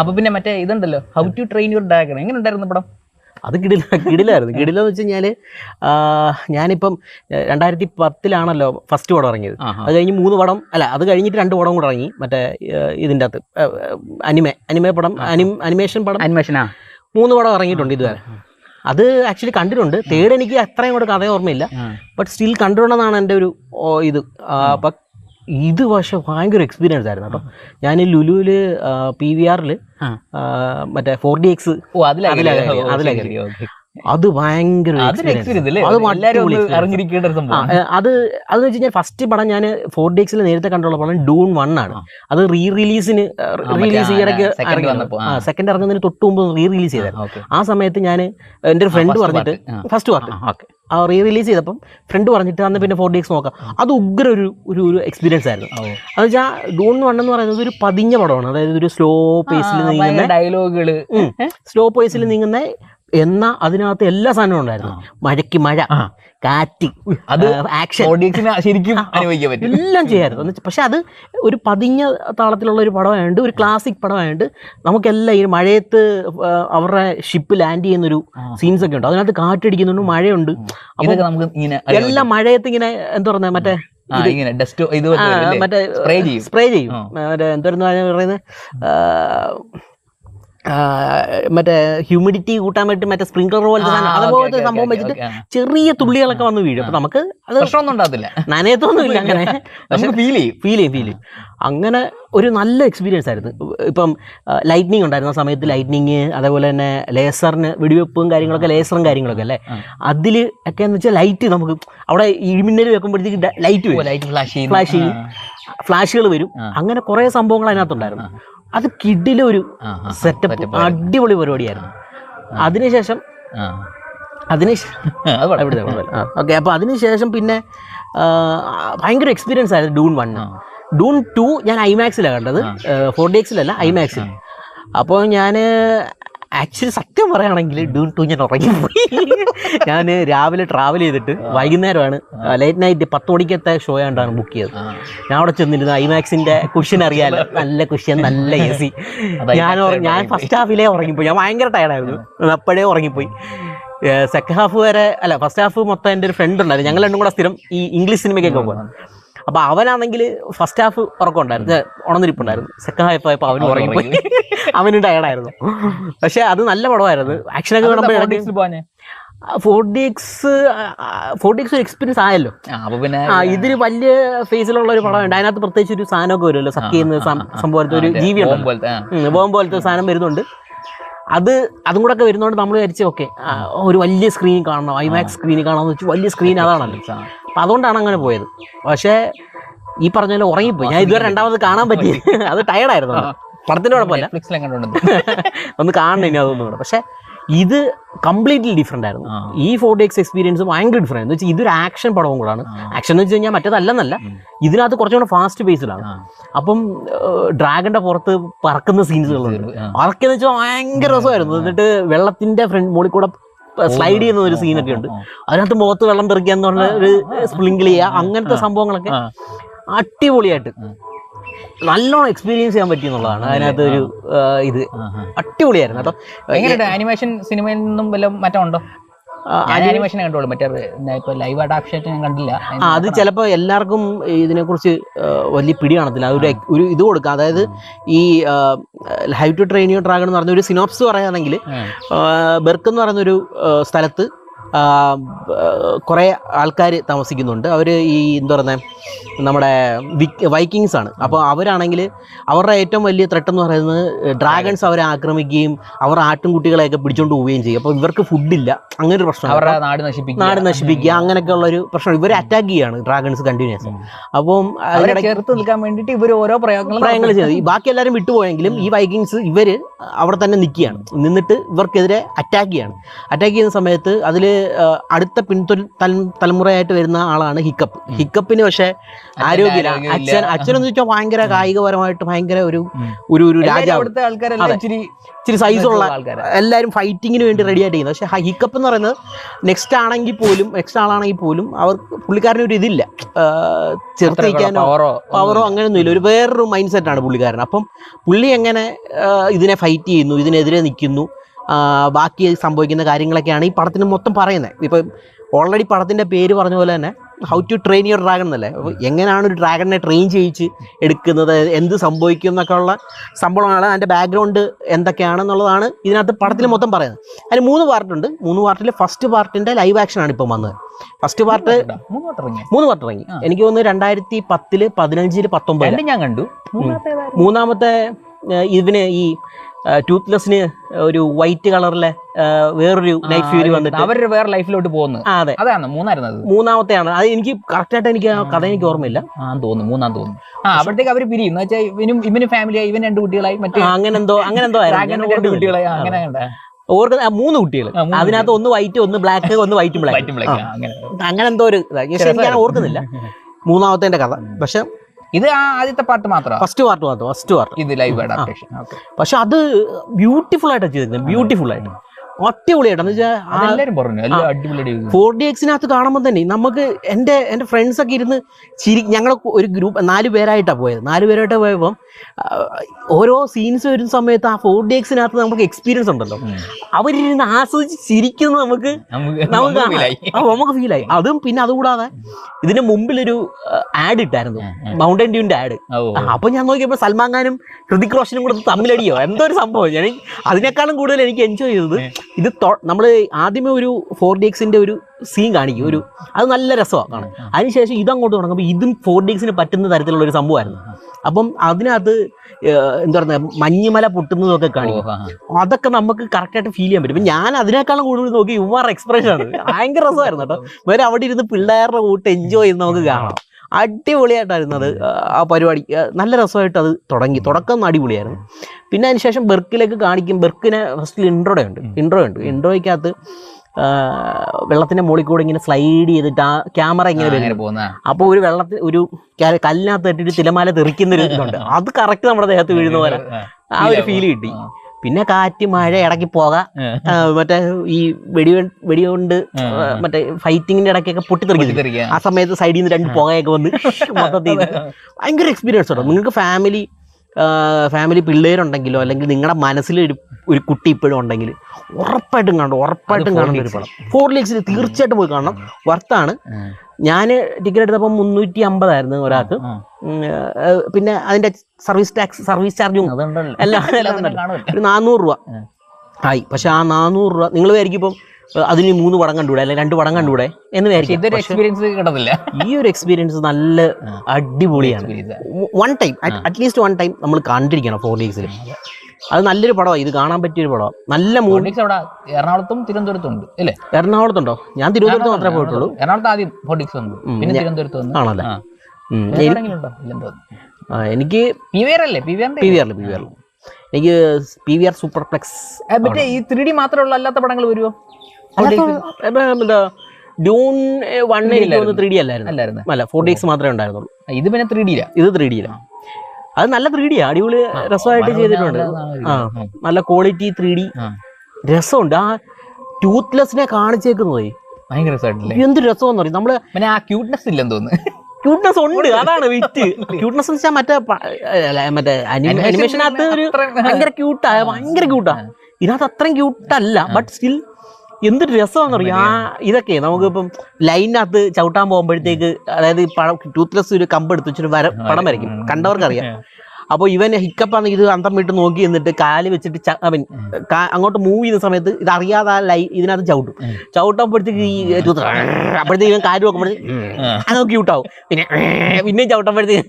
അപ്പൊ പിന്നെ മറ്റേ ഇതുണ്ടല്ലോ how to train your dragon എങ്ങനെ ഉണ്ടായിരുന്നു പടം? അത് കിടില കിടിലായിരുന്നു. കിടിലെന്ന് വെച്ച് കഴിഞ്ഞാൽ ഞാനിപ്പം രണ്ടായിരത്തി പത്തിലാണല്ലോ ഫസ്റ്റ് പടം ഇറങ്ങിയത്. അത് കഴിഞ്ഞ് മൂന്ന് പടം അല്ല അത് കഴിഞ്ഞിട്ട് രണ്ട് പടം കൂടെ ഇറങ്ങി മറ്റേ ഇതിന്റെ അകത്ത് അനിമ അനിമ പടം അനി അനിമേഷൻ പടം. അനിമേഷനാ മൂന്ന് പടം ഇറങ്ങിയിട്ടുണ്ട് ഇതുവരെ. അത് ആക്ച്വലി കണ്ടിട്ടുണ്ട്. തേർഡ് എനിക്ക് അത്രയും കൂടെ കഥ ഓർമ്മയില്ല. ബട്ട് സ്റ്റിൽ കണ്ടിട്ടുണ്ടെന്നാണ് എന്റെ ഒരു ഇത്. അപ്പം ഇത് പക്ഷേ ഭയങ്കര എക്സ്പീരിയൻസ് ആയിരുന്നു കേട്ടോ. ഞാൻ ലുലുവിൽ പി വി ആറിൽ ആ. മറ്റേ ഫോർ ഡി എക്സ് ഓ അതിലാ അത് ഭയങ്കര അത് അത് വെച്ച് കഴിഞ്ഞാൽ ഫസ്റ്റ് പടം ഞാൻ ഫോർ ഡി എക്സിൽ നേരത്തെ കണ്ടുള്ള പടം ഡൂൺ വൺ ആണ്. അത് റീ റിലീസിന് റിലീസ് ചെയ്യാനൊക്കെ. സെക്കൻഡ് ഇറങ്ങുന്നതിന് തൊട്ട് മുമ്പ് റീ റിലീസ് ചെയ്തായിരുന്നു. ആ സമയത്ത് ഞാൻ എന്റെ ഒരു ഫ്രണ്ട് പറഞ്ഞിട്ട് ഫസ്റ്റ് പാർട്ട് ഓക്കെ. ആ റീ റിലീസ് ചെയ്തപ്പം ഫ്രണ്ട് പറഞ്ഞിട്ട് അന്ന് പിന്നെ ഫോർ ഡി എക്സ് നോക്കാം അത് ഉഗ്ര ഒരു ഒരു ഒരു എക്സ്പീരിയൻസ് ആയിരുന്നു. അത് വെച്ചാൽ ഡൂൺ വൺ എന്ന് പറയുന്നത് ഒരു പതിഞ്ഞ പടമാണ്. അതായത് ഒരു സ്ലോ പേസിൽ നീങ്ങുന്ന ഡയലോഗുകൾ സ്ലോ പേസിൽ നീങ്ങുന്ന എന്ന അതിനകത്ത് എല്ലാ സാധനവും ഉണ്ടായിരുന്നു. മഴയ്ക്ക് മഴ. കാറ്റ് അത് ആക്ഷൻ ഓഡിയൻസിന് ശരിക്കും അനുഭവിക്കാൻ പറ്റും. എല്ലാം ചെയ്യായിരുന്നു. പക്ഷെ അത് ഒരു പതിഞ്ഞ താളത്തിലുള്ള ഒരു പടമായതുകൊണ്ട് ഒരു ക്ലാസിക് പടമായതുകൊണ്ട് നമുക്കെല്ലാം ഈ മഴയത്ത് അവരുടെ ഷിപ്പ് ലാൻഡ് ചെയ്യുന്നൊരു സീൻസ് ഒക്കെ ഉണ്ട്. അതിനകത്ത് കാറ്റടിക്കുന്നുണ്ട് മഴയുണ്ട്. അപ്പൊ നമുക്ക് ഇങ്ങനെ എല്ലാം മഴയത്ത് ഇങ്ങനെ എന്താ പറഞ്ഞ മറ്റേ മറ്റേ സ്പ്രേ ചെയ്യും. സ്പ്രേ ചെയ്യും. ആ. മറ്റേ എന്തായിരുന്നു പറയുന്നത് മറ്റേ ഹ്യൂമിഡിറ്റി കൂട്ടാൻ വേണ്ടി മറ്റേ സ്പ്രിങ്ക്ലർ പോലത്തെ സാധനം അതുപോലത്തെ സംഭവം വെച്ചിട്ട് ചെറിയ തുള്ളികളൊക്കെ വന്ന് വീഴും. അപ്പൊ നമുക്ക് അത് പ്രശ്നമൊന്നും ഉണ്ടാകത്തില്ല. നനയത്തൊന്നും ഇല്ല അങ്ങനെ. നമുക്ക് ഫീൽ ചെയ്യും ഫീൽ ചെയ്യും ഫീൽ ചെയ്യും. അങ്ങനെ ഒരു നല്ല എക്സ്പീരിയൻസ് ആയിരുന്നു. ഇപ്പം ലൈറ്റ്നിങ് ഉണ്ടായിരുന്ന. സമയത്ത് ലൈറ്റ്നിങ് അതേപോലെ തന്നെ ലേസറിന് വെടിവെപ്പും കാര്യങ്ങളൊക്കെ ലേസറും കാര്യങ്ങളൊക്കെ അല്ലേ. അതിൽ ഒക്കെ എന്ന് വെച്ചാൽ ലൈറ്റ് നമുക്ക് അവിടെ ഇഴിമിന്നൽ വെക്കുമ്പോഴത്തേക്ക് ലൈറ്റ് വരും. ലൈറ്റ് ഫ്ലാഷ് ചെയ്യും. ഫ്ലാഷുകൾ വരും. അങ്ങനെ കുറേ സംഭവങ്ങൾ അതിനകത്തുണ്ടായിരുന്നു. അത് കിഡിലെ ഒരു ആ, ആ, സെറ്റപ്പ് അടിപൊളി പരിപാടിയായിരുന്നു. അതിനുശേഷം. ഓക്കെ അപ്പോൾ അതിനുശേഷം പിന്നെ ഭയങ്കര എക്സ്പീരിയൻസ് ആയിരുന്നു ഡൂൺ വൺ. ഡൂൺ ടു ഞാൻ ഐമാക്സിലാണ് കണ്ടത്. ഫോർ ഡി എക്സിലല്ല ഐമാക്സിൽ അപ്പോൾ ഞാൻ ആക്ച്വലി സത്യം പറയുകയാണെങ്കിൽ ഡൂൺ ടു ഞാൻ ഉറങ്ങിപ്പോയി. ഞാൻ രാവിലെ ട്രാവൽ ചെയ്തിട്ട് വൈകുന്നേരമാണ് ലേറ്റ് നൈറ്റ് പത്ത് മണിക്കത്തെ ഷോ ആണ്ടാണ് ബുക്ക് ചെയ്തത്. ഞാൻ അവിടെ ചെന്നിരുന്നു ഐമാക്സിന്റെ കുഷ്യൻ അറിയാലോ. നല്ല കുഷ്യൻ നല്ല എ സി ഞാൻ ഞാൻ ഫസ്റ്റ് ഹാഫിലേ ഉറങ്ങിപ്പോയി. ഞാൻ ഭയങ്കര ടയർഡായിരുന്നു അപ്പോഴേ ഉറങ്ങിപ്പോയി. സെക്കൻഡ് ഹാഫ് വരെ അല്ല ഫസ്റ്റ് ഹാഫ് മൊത്തം എന്റെ ഒരു ഫ്രണ്ട് ഉണ്ടായിരുന്നു. ഞങ്ങൾ രണ്ടും കൂടെ സ്ഥിരം ഈ ഇംഗ്ലീഷ് സിനിമയ്ക്കൊക്കെ പോകും അപ്പോൾ അവനാണെങ്കിൽ ഫസ്റ്റ് ഹാഫ് ഉറക്കമുണ്ടായിരുന്നു. ഉണന്നിരിപ്പുണ്ടായിരുന്നു സെക്കൻഡ് ഹാഫ് ആയപ്പോൾ അവന് ഉറങ്ങിപ്പോയി. അവന് ടയർഡായിരുന്നു പക്ഷെ അത് നല്ല പടമായിരുന്നു. ആക്ഷനൊക്കെ ഒക്കെ കാണുമ്പോൾ ഫോർഡിക്സ് ൽ പോവാഞ്ഞേ? Four D X four D X ഒരു എക്സ്പീരിയൻസ് ആയല്ലോ. പിന്നെ ഇതിന് വലിയ ഫേസിലുള്ള ഒരു പടമുണ്ട് അതിനകത്ത് പ്രത്യേകിച്ച് ഒരു സാധനമൊക്കെ വരുമല്ലോ. സക്ക് ചെയ്യുന്ന സം- സംഭവത്തെ ഒരു ജീവിയുണ്ട് ജീവി ബോംബ് പോലത്തെ സാധനം വരുന്നുണ്ട്. അത് അതും കൂടെ ഒക്കെ വരുന്നതുകൊണ്ട് നമ്മൾ വിചാരിച്ച് ഓക്കെ ഒരു വലിയ സ്ക്രീൻ കാണണം ഐമാക്സ് സ്ക്രീൻ കാണാമെന്ന് വെച്ചാൽ വലിയ സ്ക്രീൻ അതാണല്ലോ. അപ്പം അതുകൊണ്ടാണ് അങ്ങനെ പോയത്. പക്ഷേ ഈ പറഞ്ഞ പോലെ ഉറങ്ങിപ്പോയി. ഞാൻ ഇതുവരെ രണ്ടാമത് കാണാൻ പറ്റി. അത് ടയർഡായിരുന്നു പടത്തിന്റെ കുഴപ്പമില്ല. ഒന്ന് കാണണം ഇനി അതൊന്നും കൂടെ പക്ഷേ ഇത് കംപ്ലീറ്റ്ലി ഡിഫറെന്റ് ആയിരുന്നു. ഈ ഫോർട്ടി എക്സ് എക്സ്പീരിയൻസ് ഭയങ്കര ഡിഫറെന്റ് എന്ന് വെച്ചാൽ ഇതൊരു ആക്ഷൻ പടവും കൂടാണ്. ആക്ഷൻ എന്ന് വെച്ച് കഴിഞ്ഞാൽ മറ്റേതല്ലെന്നല്ല. ഇതിനകത്ത് ഇതിനകത്ത് കുറച്ചുകൂടെ ഫാസ്റ്റ് പേസിലാണ് അപ്പം ഡ്രാഗന്റെ പുറത്ത് പറക്കുന്ന സീൻസുകളുണ്ട്. പറക്കെന്ന് വെച്ചാൽ ഭയങ്കര രസമായിരുന്നു. എന്നിട്ട് വെള്ളത്തിന്റെ ഫ്രണ്ട് മുകളിൽ കൂടെ സ്ലൈഡ് ചെയ്യുന്ന ഒരു സീനൊക്കെ ഉണ്ട്. അതിനകത്ത് മുഖത്ത് വെള്ളം തെറിക്കുക എന്ന് പറഞ്ഞ ഒരു സ്പ്ലിങ്കിൾ ചെയ്യുക അങ്ങനത്തെ സംഭവങ്ങളൊക്കെ അടിപൊളിയായിട്ട്. നല്ലോണം എക്സ്പീരിയൻസ് ചെയ്യാൻ പറ്റി എന്നുള്ളതാണ്. അതിനകത്ത് ഒരു ഇത്. അടിപൊളിയായിരുന്നു കേട്ടോ. എങ്ങനെയുണ്ട് ആനിമേഷൻ സിനിമയിൽ നിന്നും വല്ല മാറ്റം ഉണ്ടോ? ആ, ഞാൻ ആനിമേഷൻ കണ്ടോളൂ മറ്റേ ഇപ്പൊ ലൈവ് അഡാപ്ഷൻ ഞാൻ കണ്ടില്ല. ആ അത് ചിലപ്പോൾ എല്ലാവർക്കും ഇതിനെക്കുറിച്ച് വലിയ പിടി കാണത്തില്ല. അതൊരു ഒരു ഇത് കൊടുക്കുക. അതായത് ഈ how to train you dragon എന്ന് പറഞ്ഞ ഒരു സിനോപ്സ് പറയുകയാണെങ്കിൽ ബെർക്ക് എന്ന് പറയുന്ന ഒരു സ്ഥലത്ത് കുറേ ആൾക്കാർ താമസിക്കുന്നുണ്ട്. അവർ ഈ എന്താ പറയുന്നത് നമ്മുടെ വൈക്കിങ്സ് ആണ്. അപ്പോൾ അവരാണെങ്കിൽ അവരുടെ ഏറ്റവും വലിയ ത്രെട്ട് എന്ന് പറയുന്നത് ഡ്രാഗൺസ് അവരെ ആക്രമിക്കുകയും അവർ ആട്ടിൻകുട്ടികളെയൊക്കെ പിടിച്ചുകൊണ്ട് പോവുകയും ചെയ്യും. അപ്പോൾ ഇവർക്ക് ഫുഡില്ല അങ്ങനെ ഒരു പ്രശ്നം അവരുടെ നാട് നശിപ്പിക്കുക. നാട് നശിപ്പിക്കുക അങ്ങനെയൊക്കെ ഉള്ള ഒരു പ്രശ്നം ഇവർ അറ്റാക്ക് ചെയ്യുകയാണ് ഡ്രാഗൺസ് കണ്ടിന്യൂസ് അപ്പം ചേർത്ത് നിൽക്കാൻ വേണ്ടിയിട്ട് ഇവർ ഓരോ പ്രയോഗങ്ങളും പ്രയോഗങ്ങൾ ചെയ്യുന്നത് ബാക്കി എല്ലാവരും വിട്ടുപോയെങ്കിലും ഈ വൈക്കിങ്സ് ഇവർ അവിടെ തന്നെ നിൽക്കുകയാണ്. നിന്നിട്ട് ഇവർക്കെതിരെ അറ്റാക്ക് ചെയ്യാണ്. അറ്റാക്ക് ചെയ്യുന്ന സമയത്ത് അതിൽ അടുത്ത പിന്തുൽ തല- തലമുറയായിട്ട് വരുന്ന ആളാണ് ഹിക്കപ്പ്. ഹിക്കപ്പിന് പക്ഷേ ആരോഗ്യമില്ല. അച്ഛൻ അച്ഛനെന്ന് വെച്ചാൽ ഭയങ്കര കായികപരമായിട്ട് ഭയങ്കര ഒരു ഒരു ഒരു രാജാവ്. ഇച്ചിരി സൈസുള്ള എല്ലാവരും ഫൈറ്റിങ്ങിന് വേണ്ടി റെഡി ആയിട്ട് ചെയ്യുന്നത് പക്ഷേ ഹിക്കപ്പ് എന്ന് പറയുന്നത് നെക്സ്റ്റ് ആണെങ്കിൽ പോലും നെക്സ്റ്റ് ആളാണെങ്കിൽ പോലും അവർക്ക് പുള്ളിക്കാരനൊരു ഇതില്ല. ചെറുത്ത് പവറോ അങ്ങനെ അങ്ങനെയൊന്നും ഇല്ല. ഒരു വേറൊരു മൈൻഡ് സെറ്റാണ് പുള്ളിക്കാരൻ അപ്പം പുള്ളി എങ്ങനെ ഇതിനെ ഫൈറ്റ് ചെയ്യുന്നു ഇതിനെതിരെ നിൽക്കുന്നു ബാക്കി സംഭവിക്കുന്ന കാര്യങ്ങളൊക്കെയാണ് ഈ പടത്തിന് മൊത്തം പറയുന്നത് ഇപ്പം ഓൾറെഡി പടത്തിന്റെ പേര് പറഞ്ഞ പോലെ തന്നെ how to train your dragon എന്നല്ലേ? അപ്പോൾ എങ്ങനെയാണ് ഒരു ഡ്രാഗണിനെ ട്രെയിൻ ചെയ്യിച്ച് എടുക്കുന്നത്? എന്ത് സംഭവിക്കും എന്നൊക്കെ ഉള്ള സംഭവമാണ് അതിന്റെ ബാക്ക്ഗ്രൗണ്ട് എന്തൊക്കെയാണെന്നുള്ളതാണ് ഇതിനകത്ത് പടത്തിൽ മൊത്തം പറയുന്നത്. അതിന് മൂന്ന് പാർട്ടുണ്ട്. മൂന്ന് പാർട്ടിൽ ഫസ്റ്റ് പാർട്ടിന്റെ ലൈവ് ആക്ഷനാണ് ഇപ്പം വന്നത്. ഫസ്റ്റ് പാർട്ട് മൂന്ന് പാർട്ട് ഇറങ്ങി. എനിക്ക് തോന്നുന്നു രണ്ടായിരത്തി പത്തിൽ പതിനഞ്ചിൽ പത്തൊമ്പത് ഞാൻ കണ്ടു. മൂന്നാമത്തെ? ഇതിന് ഈ ടൂത്ത്ലെസ്സിന് ഒരു വൈറ്റ് കളറിലെ വേറൊരു ലൈഫ് ഫ്യൂരി വന്നിട്ട് അവരുടെ വേറെ ലൈഫിലോട്ട് പോകുന്നു. അതെ. അതാണ് മൂന്നായിരുന്നു അത്. മൂന്നാമത്തെയാണ്. അത് എനിക്ക് കറക്റ്റായിട്ട് എനിക്ക് ആ കഥ എനിക്ക് ഓർമ്മയില്ല. ആ തോന്നുന്നു മൂന്നാം തോന്നുന്നു. ആ അവിടത്തേക്ക് അവർ പിരിയും. എന്ന് വെച്ചാൽ ഇവനും ഇവന് ഫാമിലിയായി ഇവൻ രണ്ട് കുട്ടികളായി മറ്റേ അങ്ങനെന്തോ അങ്ങനെ എന്തോ അങ്ങനെ എന്തോ രണ്ട്. കുട്ടികളായി. അങ്ങനെ? ഓർക്കുന്ന മൂന്ന് കുട്ടികൾ അതിനകത്ത് ഒന്ന് വൈറ്റ് ഒന്ന് ബ്ലാക്ക് ഒന്ന് വൈറ്റും ബ്ലാക്ക് അങ്ങനെ. എന്തോ ഒരു ഞാൻ ഓർക്കുന്നില്ല. മൂന്നാമത്തെ കഥ. പക്ഷെ ഇത് ആ ആദ്യത്തെ പാട്ട് മാത്രമാണ് ഫസ്റ്റ് പാർട്ട് മാത്രം ഫസ്റ്റ് പാർട്ട് ഇത് ലൈവ് അഡാപ്റ്റേഷൻ ഓക്കെ പക്ഷെ അത് ബ്യൂട്ടിഫുൾ ആയിട്ടാണ് ചെയ്തിരിക്കുന്നത് ബ്യൂട്ടിഫുൾ ആയിട്ട്. അടിപൊളിയായിട്ടെന്ന് വെച്ചാൽ അതെല്ലാരും പറഞ്ഞു. എല്ലാം അടിപൊളി ഫോർ ഡി എക്സിനകത്ത് കാണുമ്പോൾ തന്നെ നമുക്ക് എന്റെ എന്റെ ഫ്രണ്ട്സ് ഒക്കെ ഇരുന്ന് ചിരി ഞങ്ങൾ ഒരു ഗ്രൂപ്പ് നാല് പേരായിട്ടാണ് പോയത്. നാല് പേരായിട്ട് പോയപ്പോൾ ഓരോ സീൻസ് വരുന്ന സമയത്ത് ആ ഫോർ ഡി എക്സിനകത്ത് നമുക്ക് എക്സ്പീരിയൻസ് ഉണ്ടല്ലോ. അവരിരുന്ന് ആസ്വദിച്ച് ചിരിക്കുന്നത് നമുക്ക്. നമുക്ക് നമുക്ക് ഫീലായി അതും പിന്നെ അതുകൂടാതെ ഇതിന് മുമ്പിലൊരു ആഡ് ഇട്ടായിരുന്നു. മൗണ്ടൻ ഡ്യൂവിന്റെ ആഡ് അപ്പൊ ഞാൻ നോക്കിയപ്പോൾ സൽമാൻ ഖാനും ഹൃതിക് റോഷനും കൂടെ തമ്മിലടിയോ? എന്തോ ഒരു സംഭവം. ഞാൻ അതിനേക്കാളും കൂടുതൽ എനിക്ക് എൻജോയ് ചെയ്തത് ഇത് നമ്മൾ ആദ്യമേ ഒരു ഫോർ ഡി എക്സിന്റെ ഒരു സീൻ കാണിക്കും ഒരു അത് നല്ല രസമാണ് കാണാൻ. അതിനുശേഷം ഇതങ്ങോട്ട് തുടങ്ങുമ്പോൾ ഇതും ഫോർ ഡി എക്സിന് പറ്റുന്ന തരത്തിലുള്ള ഒരു സംഭവമായിരുന്നു. അപ്പം അതിനകത്ത് എന്താ പറയുക മഞ്ഞുമല പൊട്ടുന്നതൊക്കെ കാണിക്കും. അതൊക്കെ നമുക്ക് കറക്റ്റായിട്ട് ഫീൽ ചെയ്യാൻ പറ്റും. ഞാൻ അതിനേക്കാളും കൂടുതൽ നോക്കി യുവാർ എക്സ്പ്രഷൻ ആണ്. ഭയങ്കര രസമായിരുന്നു കേട്ടോ. വേറെ അവിടെ ഇരുന്ന് പിള്ളേരുടെ കൂട്ട് എൻജോയ് ചെയ്യുന്ന നമുക്ക് കാണാം. അടിപൊളിയായിട്ടായിരുന്നു അത് ആ പരിപാടി. നല്ല രസമായിട്ട് അത് തുടങ്ങി. തുടക്കം അടിപൊളിയായിരുന്നു. പിന്നെ അതിനുശേഷം ബെർക്കിലേക്ക് കാണിക്കും. ബെർക്കിനെ ഫസ്റ്റിൽ ഇൻട്രോ ഉണ്ട്. ഇൻട്രോ ഉണ്ട് ഇൻട്രോയ്ക്കകത്ത് വെള്ളത്തിന്റെ മുകളിൽ കൂടെ ഇങ്ങനെ സ്ലൈഡ് ചെയ്തിട്ട് ആ ക്യാമറ ഇങ്ങനെ പോകുന്ന അപ്പോൾ ഒരു വെള്ളത്തിൽ ഒരു കല്ലിനകത്ത് ഇട്ടിട്ട് തിലമാല തെറിക്കുന്ന ഒരു ഇതുണ്ട്. അത് കറക്റ്റ് നമ്മുടെ ദേഹത്ത് വീഴുന്ന പോലെ. ആ ഒരു ഫീൽ കിട്ടി. പിന്നെ കാറ്റ് മഴ ഇടയ്ക്ക് പോകാം മറ്റേ ഈ വെടി വെടികൊണ്ട് മറ്റേ ഫൈറ്റിങ്ങിന്റെ ഇടയ്ക്കൊക്കെ പൊട്ടിത്തെറിക്കും. ആ സമയത്ത് സൈഡിൽ നിന്ന് രണ്ട് പുകയൊക്കെ വന്ന് മൊത്തത്തിൽ ഭയങ്കര എക്സ്പീരിയൻസ് ഉണ്ടോ? നിങ്ങൾക്ക് ഫാമിലി ഫാമിലി പിള്ളേരുണ്ടെങ്കിലോ അല്ലെങ്കിൽ നിങ്ങളുടെ മനസ്സിൽ ഒരു ഒരു കുട്ടി ഇപ്പോഴും ഉണ്ടെങ്കിൽ ഉറപ്പായിട്ടും കാണണം ഉറപ്പായിട്ടും കാണുന്ന ഒരു പടം. ഫോർ ലീക്സിൽ തീർച്ചയായിട്ടും പോയി കാണണം. വർത്താണ് ഞാൻ ടിക്കറ്റ് എടുത്തപ്പോൾ മുന്നൂറ്റി അമ്പതായിരുന്നു ഒരാൾക്ക്. പിന്നെ അതിന്റെ സർവീസ് ടാക്സ് സർവീസ് ചാർജും എല്ലാം. ഒരു നാനൂറ് രൂപ. ആയി. പക്ഷെ ആ നാനൂറ് രൂപ നിങ്ങൾ വിചാരിക്കും ഇപ്പം അതിന് മൂന്ന് പടം കണ്ടുകൂടെ അല്ലെങ്കിൽ രണ്ട് പടം കണ്ടുകൂടെ എന്ന് വിചാരിക്കും. ഈ ഒരു എക്സ്പീരിയൻസ് നല്ല അടിപൊളിയാണ്. One time at least one time നമ്മൾ കണ്ടിരിക്കണം ഫോർ ഡേയ്സിൽ അത് നല്ലൊരു പടമാണ് ഇത് കാണാൻ പറ്റിയൊരു പടമാണ് നല്ല മൂവി അവിടെ എറണാകുളത്തും തിരുവനന്തപുരത്തും ഉണ്ട് അല്ലേ? എറണാകുളത്തുണ്ടോ? ഞാൻ തിരുവനന്തപുരത്ത് മാത്രമേ പോയിട്ടുള്ളൂ. എറണാകുളത്ത് ആദ്യം ഫോർഡിക്സ് ഉണ്ട് പിന്നെ തിരുവനന്തപുരത്ത് ആണല്ലേ? എനിക്ക് പി വി ആർ അല്ലേ? പി വി പി വി ആറിൽ പി വി ആറിൽ എനിക്ക് P V R superplex മറ്റേ ഈ ത്രീ ഡി മാത്രമുള്ള അല്ലാത്ത പടങ്ങൾ വരുമോ എന്താ ഡ്യൂൺ വൺ ത്രീ ഡി അല്ലായിരുന്നു. അല്ല ഫോർ ഡി എക്സ് മാത്രമേ ഉണ്ടായിരുന്നുള്ളൂ. ഇത് പിന്നെ ത്രീ ഡിയിലാ ഇത് ത്രീ ഡിയിലാണ് അത് നല്ല ത്രീ ഡി അടിപൊളി രസമായിട്ട് ചെയ്തിട്ടുണ്ട്. ആ നല്ല ക്വാളിറ്റി ത്രീ ഡി രസമുണ്ട്. ആ ടൂത്ത്ലെസ്സിനെ കാണിച്ചേക്കുന്നതേ. ഭയങ്കര രസമായിട്ടില്ലേ? എന്ത് രസമെന്ന് പറയും നമ്മൾ പിന്നെ ആ ക്യൂട്ട്നെസ് ഇല്ലെന്ന് തോന്നുന്നു. ക്യൂട്ട്നെസ് ഉണ്ട് അതാണ് വിറ്റ് ക്യൂട്ട്നെസ് എന്ന് വെച്ചാൽ മറ്റേ മറ്റേ അനിമേഷനകത്ത് ഒരു ഭയങ്കര ക്യൂട്ടാ ഭയങ്കര ക്യൂട്ടാ ഇതിനകത്ത് അത്രയും ക്യൂട്ടല്ല ബട്ട് സ്റ്റിൽ എന്തൊരു രസമാണെന്ന് അറിയാം? ആ ഇതൊക്കെ നമുക്കിപ്പം ലൈനകത്ത് ചവിട്ടാൻ പോകുമ്പോഴത്തേക്ക് അതായത് ടൂത്ത്ലെസ് ഒരു കമ്പ് എടുത്ത് വെച്ചൊരു വര പടം വരയ്ക്കും. കണ്ടവർക്കറിയാം. അപ്പോൾ ഇവൻ ഹിക്കപ്പാന്ന് ഇത് അന്തം വിട്ട് നോക്കി എന്നിട്ട് കാൽ വെച്ചിട്ട് അവൻ അങ്ങോട്ട് മൂവ് ചെയ്യുന്ന സമയത്ത് ഇത് അറിയാതെ ആ ലൈ ഇതിനകത്ത് ചവിട്ടും. ചവിട്ടുമ്പോഴത്തേക്ക് ഈ അപ്പോഴത്തേക്ക് ഇവൻ കാൽ നോക്കുമ്പോഴത്തേക്ക് അതൊക്കെ അത് ക്യൂട്ടാവും പിന്നെ പിന്നെയും ചവിട്ടുമ്പോഴത്തേക്ക്